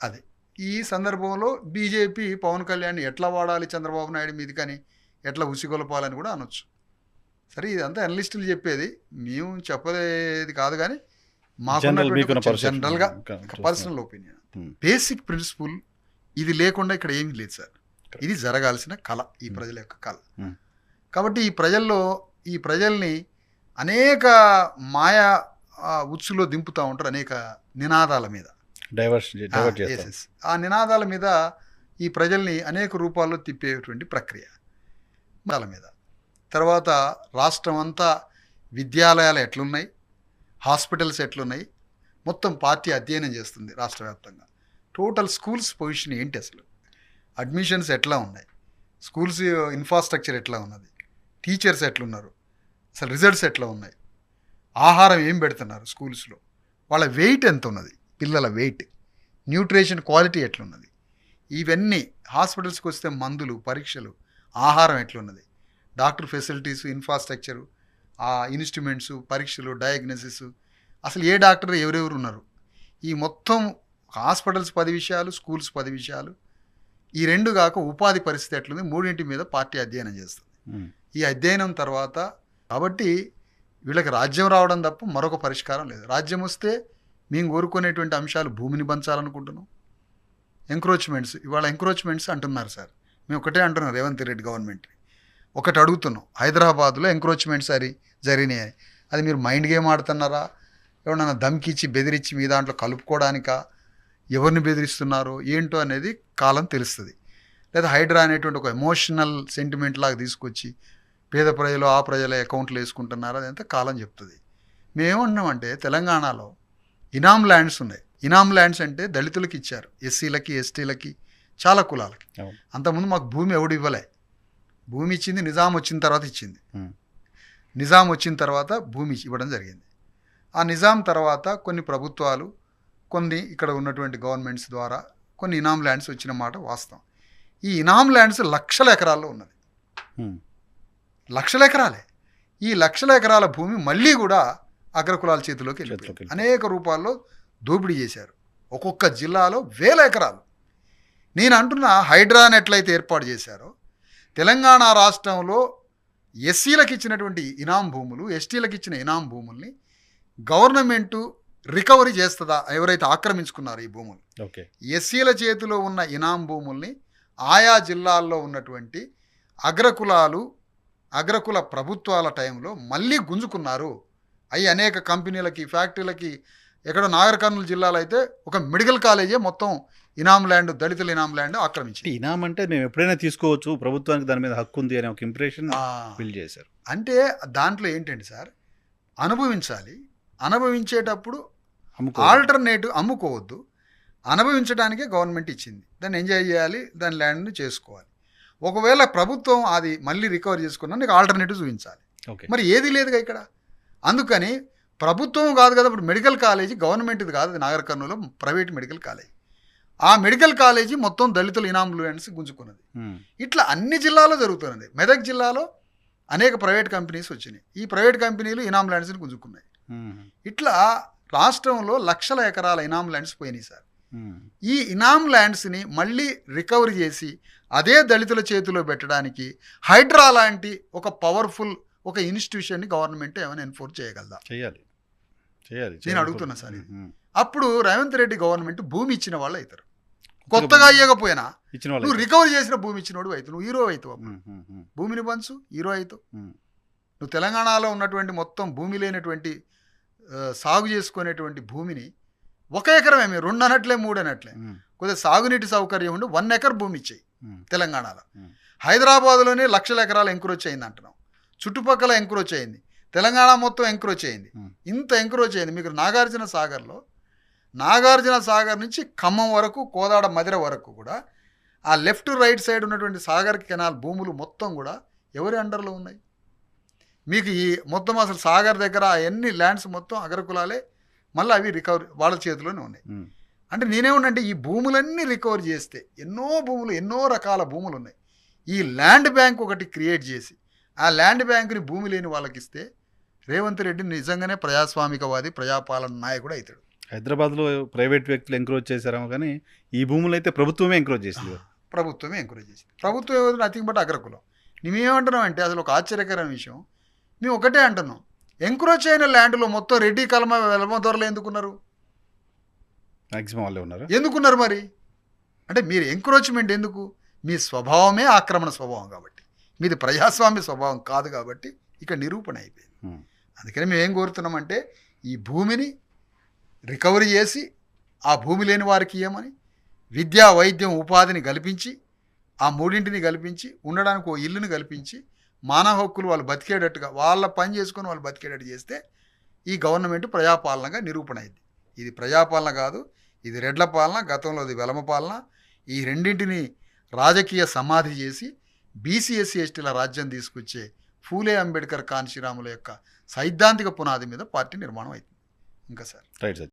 అది ఈ సందర్భంలో బీజేపీ పవన్ కళ్యాణ్ ఎట్లా వాడాలి చంద్రబాబు నాయుడు మీది కానీ ఎట్లా ఉసిగొలపాలని కూడా అనొచ్చు సరే ఇదంతా అనలిస్టులు చెప్పేది మేము చెప్పేది కాదు కానీ మాకు. జనరల్గా. Personal opinion Hmm. Basic principle ఇది లేకుండా ఇక్కడ ఏమీ లేదు సార్ ఇది జరగాల్సిన కళ ఈ ప్రజల యొక్క కళ Hmm. కాబట్టి ఈ ప్రజల్లో ఈ ప్రజల్ని అనేక మాయా ఉచ్చులో దింపుతూ ఉంటారు అనేక నినాదాల మీద డైవర్స్ డైవర్ట్ ఆ, చేస్తాం నినాదాల మీద ఈ ప్రజల్ని అనేక రూపాల్లో తిప్పేటువంటి ప్రక్రియ. దాని మీద. తర్వాత రాష్ట్రం అంతా విద్యాలయాలు ఎట్లున్నాయి? హాస్పిటల్స్ ఎట్లున్నాయి? మొత్తం పార్టీ అధ్యయనం చేస్తుంది రాష్ట్ర వ్యాప్తంగా. టోటల్ స్కూల్స్ పొజిషన్ ఏంటి అసలు? అడ్మిషన్స్ ఎట్లా ఉన్నాయి? స్కూల్స్ ఇన్ఫ్రాస్ట్రక్చర్ ఎట్లా ఉన్నది? టీచర్స్ ఎట్లున్నారు? అసలు రిజల్ట్స్ ఎట్లా ఉన్నాయి? ఆహారం ఏం పెడుతున్నారు స్కూల్స్లో? వాళ్ళ వెయిట్ ఎంత ఉన్నది పిల్లల వెయిట్ న్యూట్రిషన్ క్వాలిటీ ఎట్లున్నది? ఇవన్నీ హాస్పిటల్స్కి వస్తే మందులు పరీక్షలు ఆహారం ఎట్లున్నది? డాక్టర్ ఫెసిలిటీస్ ఇన్ఫ్రాస్ట్రక్చరు ఆ ఇన్స్ట్రుమెంట్స్ పరీక్షలు డయాగ్నోసిస్ అసలు ఏ డాక్టర్ ఎవరెవరు ఉన్నారు? ఈ మొత్తం హాస్పిటల్స్ పది విషయాలు స్కూల్స్ పది విషయాలు. ఈ రెండు కాక ఉపాధి పరిస్థితి ఎట్లుంది? మూడింటి మీద పార్టీ అధ్యయనం చేస్తుంది. ఈ అధ్యయనం తర్వాత కాబట్టి వీళ్ళకి రాజ్యం రావడం తప్ప మరొక పరిష్కారం లేదు. రాజ్యం వస్తే మేము కోరుకునేటువంటి అంశాలు భూమిని పంచాలనుకుంటున్నాం. ఎంక్రోచ్మెంట్స్ ఇవాళ ఎంక్రోచ్మెంట్స్ అంటున్నారు సార్. మేము ఒకటే అంటున్నాం రేవంత్ రెడ్డి గవర్నమెంట్ ఒకటి అడుగుతున్నాం హైదరాబాద్లో ఎంక్రోచ్మెంట్స్ అది జరిగినాయి. అది మీరు మైండ్ గేమ్ ఆడుతున్నారా? ఎవరన్నా దమ్కిచ్చి బెదిరించి మీ దాంట్లో కలుపుకోవడానికా ఎవరిని బెదిరిస్తున్నారో? ఏంటో అనేది కాలం తెలుస్తుంది. లేదా హైడ్రా అనేటువంటి ఒక ఎమోషనల్ సెంటిమెంట్ లాగా తీసుకొచ్చి పేద ప్రజలు ఆ ప్రజల అకౌంట్లు వేసుకుంటున్నారు అదంతా కాలం చెప్తుంది. మేమేమంటున్నామంటే తెలంగాణలో ఇనామ్ ల్యాండ్స్ ఉన్నాయి. ఇనామ్ ల్యాండ్స్ అంటే దళితులకి ఇచ్చారు. ఎస్సీలకి ఎస్టీలకి చాలా కులాలకి. అంతకుముందు మాకు భూమి ఎవడు ఇవ్వలే. భూమి ఇచ్చింది నిజాం వచ్చిన తర్వాత ఇచ్చింది. నిజాం వచ్చిన తర్వాత భూమి ఇవ్వడం జరిగింది. ఆ నిజాం తర్వాత కొన్ని ప్రభుత్వాలు కొన్ని ఇక్కడ ఉన్నటువంటి గవర్నమెంట్స్ ద్వారా కొన్ని ఇనామ్ ల్యాండ్స్ వచ్చిన మాట వాస్తవం. ఈ ఇనామ్ ల్యాండ్స్ లక్షల ఎకరాల్లో ఉన్నది. లక్షల ఎకరాలే. ఈ లక్షల ఎకరాల భూమి మళ్ళీ కూడా అగ్రకులాల చేతిలోకి వెళ్ళిపోయింది. అనేక రూపాల్లో దోపిడీ చేశారు. ఒక్కొక్క జిల్లాలో వేల ఎకరాలు. నేను అంటున్నా హైడ్రాన్ ఎట్లయితే ఏర్పాటు చేశారో తెలంగాణ రాష్ట్రంలో ఎస్సీలకు ఇచ్చినటువంటి ఇనాం భూములు ఎస్టీలకు ఇచ్చిన ఇనాం భూముల్ని గవర్నమెంటు రికవరీ చేస్తుందా? ఎవరైతే ఆక్రమించుకున్నారో ఈ భూములు. ఓకే. ఎస్సీల చేతిలో ఉన్న ఇనాం భూముల్ని ఆయా జిల్లాల్లో ఉన్నటువంటి అగ్రకులాలు అగ్రకుల ప్రభుత్వాల టైంలో మళ్ళీ గుంజుకున్నారు. అవి అనేక కంపెనీలకి ఫ్యాక్టరీలకి ఎక్కడ నాగర్ కర్నూలు జిల్లాలో అయితే ఒక మెడికల్ కాలేజే మొత్తం ఇనాం ల్యాండ్ దళితుల ఇనాం ల్యాండ్ ఆక్రమించింది. ఇనాం అంటే మేము ఎప్పుడైనా తీసుకోవచ్చు ప్రభుత్వానికి దాని మీద హక్కు ఉంది అనే ఒక ఇంప్రెషన్ బిల్డ్ చేశారు. అంటే దాంట్లో ఏంటండి సార్? అనుభవించాలి. అనుభవించేటప్పుడు ఆల్టర్నేటివ్ అమ్ముకోవద్దు. అనుభవించడానికే గవర్నమెంట్ ఇచ్చింది. దాన్ని ఎంజాయ్ చేయాలి దాని ల్యాండ్ని చేసుకోవాలి. ఒకవేళ ప్రభుత్వం అది మళ్ళీ రికవర్ చేసుకున్నా నీకు ఆల్టర్నేటివ్ చూపించాలి. ఓకే. మరి ఏది లేదుగా ఇక్కడ? అందుకని ప్రభుత్వం కాదు కదా ఇప్పుడు మెడికల్ కాలేజీ గవర్నమెంట్ది కాదు అది Nagar Kurnool private medical college ఆ మెడికల్ కాలేజీ మొత్తం దళితుల ఇనాం ల్యాండ్స్ గుంజుకున్నది. ఇట్లా అన్ని జిల్లాలో జరుగుతున్నది మెదక్ జిల్లాలో అనేక ప్రైవేట్ కంపెనీస్ వచ్చినాయి ఈ ప్రైవేట్ కంపెనీలు ఇనాం ల్యాండ్స్ని గుంజుకున్నాయి. ఇట్లా రాష్ట్రంలో లక్షల ఎకరాల ఇనాం ల్యాండ్స్ పోయినాయి సార్. ఈ ఇనాం ల్యాండ్స్ని మళ్ళీ రికవరీ చేసి అదే దళితుల చేతిలో పెట్టడానికి హైడ్రా లాంటి ఒక పవర్ఫుల్ ఒక ఇన్స్టిట్యూషన్ని గవర్నమెంట్ ఏమైనా ఎన్ఫోర్స్ చేయగలదా? చేయాలి. చేయాలి. నేను. అడుగుతున్నా సార్. అప్పుడు రేవంత్ రెడ్డి గవర్నమెంట్ భూమి ఇచ్చిన వాళ్ళు అవుతారు. కొత్తగా ఇవ్వకపోయినా ఇచ్చిన నువ్వు రికవరీ చేసిన భూమి ఇచ్చినోడు అవుతావు. నువ్వు హీరో అవుతావు భూమిని పంచు హీరో అవుతావు. నువ్వు తెలంగాణలో ఉన్నటువంటి మొత్తం భూమి లేనటువంటి సాగు చేసుకునేటువంటి భూమిని ఒక ఎకరమే రెండు అనట్లే మూడు అనట్లే కొద్దిగా సాగునీటి సౌకర్యం ఉండి వన్ ఎకర్ భూమి ఇచ్చేయి. తెలంగాణలో. హైదరాబాద్లోనే లక్షల ఎకరాల ఎంక్రోచ్ అయింది అంటున్నాం చుట్టుపక్కల ఎంక్రోచ్ అయింది. తెలంగాణ మొత్తం ఎంక్రోచ్ అయింది. Hmm. ఇంత ఎంక్రోచ్ అయింది. మీకు నాగార్జున సాగర్లో నాగార్జున సాగర్ నుంచి ఖమ్మం వరకు కోదాడ మదిర వరకు కూడా ఆ లెఫ్ట్ రైట్ సైడ్ ఉన్నటువంటి సాగర్ కెనాల్ భూములు మొత్తం కూడా ఎవరి అండర్లో ఉన్నాయి? మీకు ఈ మొత్తం అసలు సాగర్ దగ్గర ఎన్ని ల్యాండ్స్ మొత్తం అగ్రకులాలే మళ్ళీ అవి రికవరీ వాళ్ళ చేతిలోనే ఉన్నాయి. ఉమ్. అంటే నేనేమన్నంటే ఈ భూములన్నీ రికవర్ చేస్తే ఎన్నో భూములు ఎన్నో రకాల భూములు ఉన్నాయి. ఈ ల్యాండ్ బ్యాంక్ ఒకటి క్రియేట్ చేసి ఆ ల్యాండ్ బ్యాంకుని భూమి లేని వాళ్ళకి ఇస్తే రేవంత్ రెడ్డి నిజంగానే ప్రజాస్వామికవాది ప్రజాపాలన నాయకుడు అవుతాడు హైదరాబాద్లో ప్రైవేట్ వ్యక్తులు ఎంక్రోచ్ చేశారేమో కానీ ఈ భూములు అయితే ప్రభుత్వమే ఎంక్రోచ్ చేసింది. ప్రభుత్వమే ఎంకరేజ్ చేసింది. ప్రభుత్వం ఏదో నథింగ్ బట్ అగ్రకులం. మేమేమంటున్నాం అంటే అసలు ఒక ఆశ్చర్యకరమైన విషయం. మేము ఒకటే అంటున్నాం. ఎంక్రోచ్ అయిన ల్యాండ్లో మొత్తం రెడ్డి కలమ వెలమ ధరలు ఎందుకున్నారు? మాక్సిమం వాళ్ళే ఉన్నారు. ఎందుకున్నారు మరి? అంటే మీరు ఎంక్రోచ్మెంట్ ఎందుకు? మీ స్వభావమే ఆక్రమణ స్వభావం కాబట్టి. మీది ప్రజాస్వామ్య స్వభావం కాదు కాబట్టి ఇక నిరూపణ అయిపోయింది. అందుకని మేము ఏం కోరుతున్నామంటే ఈ భూమిని రికవరీ చేసి ఆ భూమి లేని వారికి ఇవ్వమని విద్యా వైద్యం ఉపాధిని కల్పించి ఆ మూడింటిని కల్పించి ఉండడానికి ఓ ఇల్లుని కల్పించి మానవ హక్కులు వాళ్ళు బతికేటట్టుగా వాళ్ళ పని చేసుకొని వాళ్ళు బతికేటట్టు చేస్తే ఈ గవర్నమెంట్ ప్రజాపాలనగా నిరూపణ అయింది. ఇది ప్రజాపాలన కాదు ఇది రెడ్ల పాలన గతంలో అది వెలమ పాలన. ఈ రెండింటిని రాజకీయ సమాధి చేసి బీసీఎస్సీ ఎస్టీల రాజ్యం తీసుకొచ్చే ఫూలే అంబేద్కర్ కాన్శీరాముల యొక్క సైద్ధాంతిక పునాది మీద పార్టీ నిర్మాణం అవుతుంది. ఇంకా సార్. Right sir.